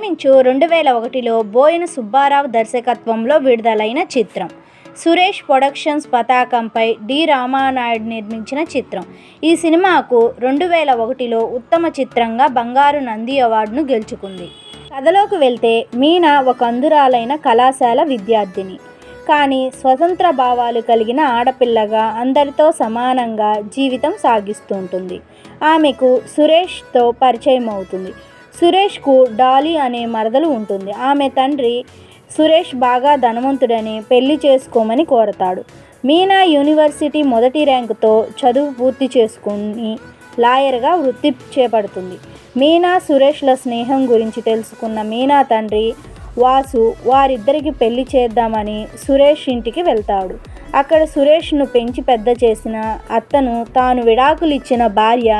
ఇంచుమించు రెండు వేల ఒకటిలో బోయిన సుబ్బారావు దర్శకత్వంలో విడుదలైన చిత్రం. సురేష్ ప్రొడక్షన్స్ పతాకంపై డి. రామానాయుడు నిర్మించిన చిత్రం. ఈ సినిమాకు రెండు వేల ఒకటిలో ఉత్తమ చిత్రంగా బంగారు నంది అవార్డును గెలుచుకుంది. కథలోకి వెళ్తే మీనా ఒక అందురాలైన కళాశాల విద్యార్థిని. కానీ స్వతంత్ర భావాలు కలిగిన ఆడపిల్లగా అందరితో సమానంగా జీవితం సాగిస్తూ ఉంటుంది. ఆమెకు సురేష్తో పరిచయం అవుతుంది సురేష్కు డాలీ అనే మరదలు ఉంటుంది. ఆమె తండ్రి సురేష్ బాగా ధనవంతుడని పెళ్ళి చేసుకోమని కోరతాడు. మీనా యూనివర్సిటీ మొదటి ర్యాంకుతో చదువు పూర్తి చేసుకుని లాయర్గా వృత్తి చేపడుతుంది. మీనా సురేష్ల స్నేహం గురించి తెలుసుకున్న మీనా తండ్రి వాసు వారిద్దరికి పెళ్ళి చేద్దామని సురేష్ ఇంటికి వెళ్తాడు. అక్కడ సురేష్ను పెంచి పెద్ద చేసిన అత్తను తాను విడాకులు ఇచ్చిన భార్య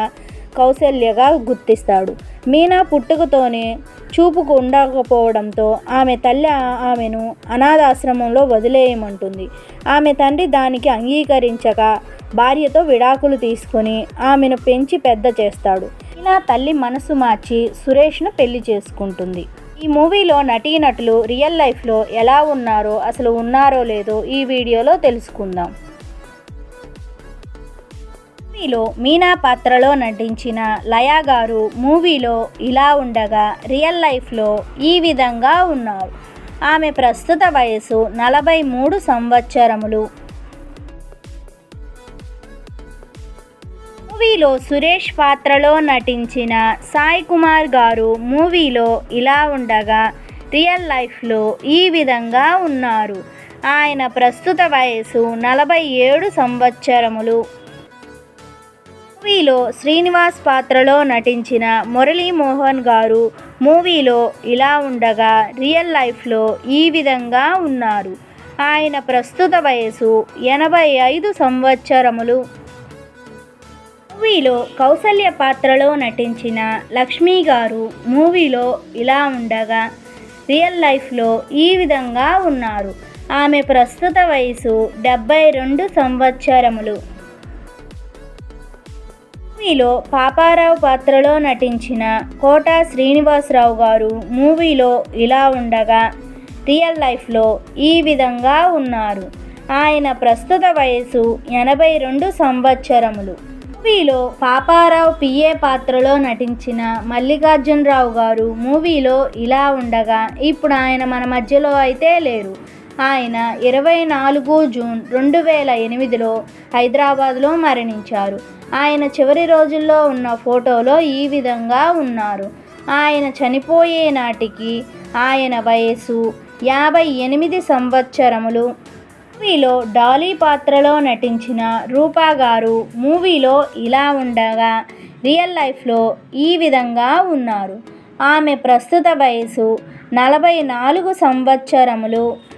కౌశల్యగా గుర్తిస్తాడు. మీనా పుట్టుకతోనే చూపుకు ఉండకపోవడంతో ఆమె తల్లి ఆమెను అనాథాశ్రమంలో వదిలేయమంటుంది. ఆమె తండ్రి దానికి అంగీకరించక భార్యతో విడాకులు తీసుకొని ఆమెను పెంచి పెద్ద చేస్తాడు. మీనా తల్లి మనసు మార్చి సురేష్ను పెళ్ళి చేసుకుంటుంది. ఈ మూవీలో నటీనటులు రియల్ లైఫ్లో ఎలా ఉన్నారో అసలు ఉన్నారో లేదో ఈ వీడియోలో తెలుసుకుందాం. మూవీలో మీనా పాత్రలో నటించిన లయా గారు మూవీలో ఇలా ఉండగా రియల్ లైఫ్లో ఈ విధంగా ఉన్నారు. ఆమె ప్రస్తుత వయసు నలభై మూడు సంవత్సరములు. మూవీలో సురేష్ పాత్రలో నటించిన సాయి కుమార్ గారు మూవీలో ఇలా ఉండగా రియల్ లైఫ్లో ఈ విధంగా ఉన్నారు. ఆయన ప్రస్తుత వయసు నలభై ఏడు సంవత్సరములు. మూవీలో శ్రీనివాస్ పాత్రలో నటించిన మురళీమోహన్ గారు మూవీలో ఇలా ఉండగా రియల్ లైఫ్లో ఈ విధంగా ఉన్నారు. ఆయన ప్రస్తుత వయసు ఎనభై ఐదు సంవత్సరములు. మూవీలో కౌసల్య పాత్రలో నటించిన లక్ష్మీ గారు మూవీలో ఇలా ఉండగా రియల్ లైఫ్లో ఈ విధంగా ఉన్నారు. ఆమె ప్రస్తుత వయసు డెబ్బై రెండు సంవత్సరములు. మూవీలో పాపారావు పాత్రలో నటించిన కోట శ్రీనివాసరావు గారు మూవీలో ఇలా ఉండగా రియల్ లైఫ్లో ఈ విధంగా ఉన్నారు. ఆయన ప్రస్తుత వయసు ఎనభై రెండు సంవత్సరములు. మూవీలో పాపారావు పిఏ పాత్రలో నటించిన మల్లికార్జునరావు గారు మూవీలో ఇలా ఉండగా ఇప్పుడు ఆయన మన మధ్యలో అయితే లేరు. ఆయన ఇరవై నాలుగు జూన్ రెండు వేల ఎనిమిదిలో హైదరాబాద్లో మరణించారు. ఆయన చివరి రోజుల్లో ఉన్న ఫోటోలో ఈ విధంగా ఉన్నారు. ఆయన చనిపోయే నాటికి ఆయన వయసు యాభై ఎనిమిది సంవత్సరములు. మూవీలో డాలీ పాత్రలో నటించిన రూపా గారు మూవీలో ఇలా ఉండగా రియల్ లైఫ్లో ఈ విధంగా ఉన్నారు. ఆమె ప్రస్తుత వయసు నలభై నాలుగు సంవత్సరములు.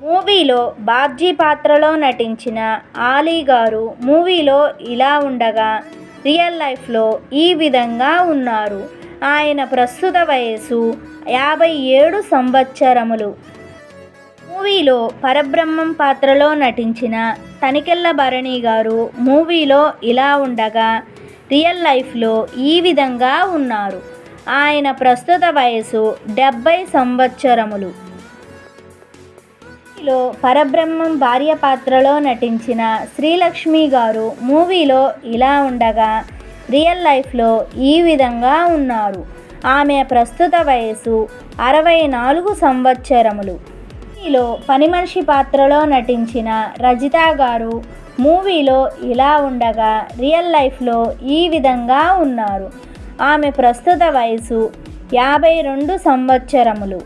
మూవీలో బాబ్జీ పాత్రలో నటించిన ఆలీ గారు మూవీలో ఇలా ఉండగా రియల్ లైఫ్లో ఈ విధంగా ఉన్నారు. ఆయన ప్రస్తుత వయసు యాభై ఏడు సంవత్సరములు. మూవీలో పరబ్రహ్మం పాత్రలో నటించిన తనికెళ్ళ భరణి గారు మూవీలో ఇలా ఉండగా రియల్ లైఫ్లో ఈ విధంగా ఉన్నారు. ఆయన ప్రస్తుత వయసు డెబ్బై సంవత్సరములు. మూవీలో పరబ్రహ్మం భార్య పాత్రలో నటించిన శ్రీలక్ష్మి గారు మూవీలో ఇలా ఉండగా రియల్ లైఫ్లో ఈ విధంగా ఉన్నారు. ఆమె ప్రస్తుత వయసు అరవై నాలుగు సంవత్సరములు. మూవీలో పనిమనిషి పాత్రలో నటించిన రజిత గారు మూవీలో ఇలా ఉండగా రియల్ లైఫ్లో ఈ విధంగా ఉన్నారు. ఆమె ప్రస్తుత వయసు యాభై రెండు సంవత్సరములు.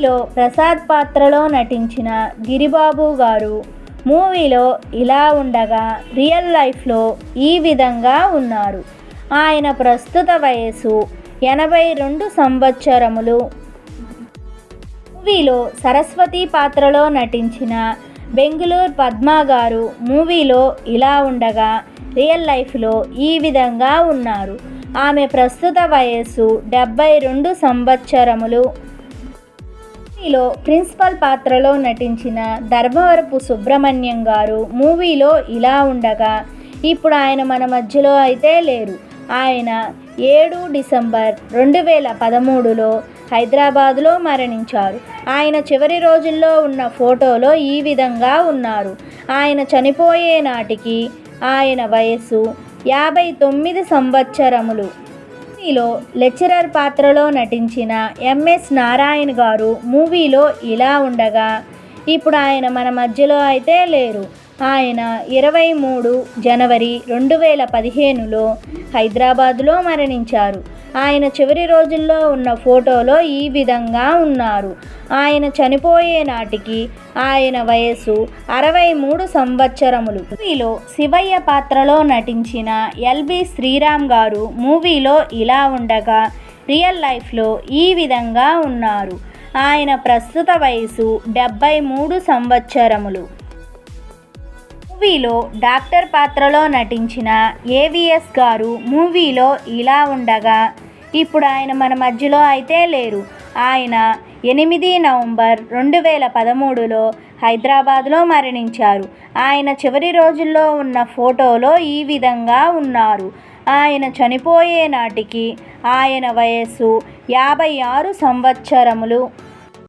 మూవీలో ప్రసాద్ పాత్రలో నటించిన గిరిబాబు గారు మూవీలో ఇలా ఉండగా రియల్ లైఫ్లో ఈ విధంగా ఉన్నారు. ఆయన ప్రస్తుత వయసు ఎనభై రెండు సంవత్సరములు. మూవీలో సరస్వతి పాత్రలో నటించిన బెంగుళూరు పద్మ గారు మూవీలో ఇలా ఉండగా రియల్ లైఫ్లో ఈ విధంగా ఉన్నారు. ఆమె ప్రస్తుత వయస్సు డెబ్బై రెండు సంవత్సరములు. మూవీలో ప్రిన్సిపల్ పాత్రలో నటించిన ధర్మవరపు సుబ్రహ్మణ్యం గారు మూవీలో ఇలా ఉండగా ఇప్పుడు ఆయన మన మధ్యలో అయితే లేరు. ఆయన ఏడు డిసెంబర్ రెండు వేల పదమూడులో హైదరాబాదులో మరణించారు. ఆయన చివరి రోజుల్లో ఉన్న ఫోటోలో ఈ విధంగా ఉన్నారు. ఆయన చనిపోయే నాటికి ఆయన వయస్సు యాభై తొమ్మిది సంవత్సరములు. మూవీలో లెక్చరర్ పాత్రలో నటించిన ఎంఎస్ నారాయణ గారు మూవీలో ఇలా ఉండగా ఇప్పుడు ఆయన మన మధ్యలో అయితే లేరు. ఆయన ఇరవై మూడు జనవరి రెండు వేల పదిహేనులో హైదరాబాదులో మరణించారు. ఆయన చివరి రోజుల్లో ఉన్న ఫోటోలో ఈ విధంగా ఉన్నారు. ఆయన చనిపోయే నాటికి ఆయన వయస్సు అరవై మూడు సంవత్సరములు. మూవీలో శివయ్య పాత్రలో నటించిన ఎల్బి శ్రీరామ్ గారు మూవీలో ఇలా ఉండగా రియల్ లైఫ్లో ఈ విధంగా ఉన్నారు. ఆయన ప్రస్తుత వయసు డెబ్బై మూడు సంవత్సరములు. మూవీలో డాక్టర్ పాత్రలో నటించిన ఏవిఎస్ గారు మూవీలో ఇలా ఉండగా ఇప్పుడు ఆయన మన మధ్యలో అయితే లేరు. ఆయన ఎనిమిది నవంబర్ రెండు వేల పదమూడులో హైదరాబాద్లో మరణించారు. ఆయన చివరి రోజుల్లో ఉన్న ఫోటోలో ఈ విధంగా ఉన్నారు. ఆయన చనిపోయే నాటికి ఆయన వయస్సు యాభై ఆరు సంవత్సరములు.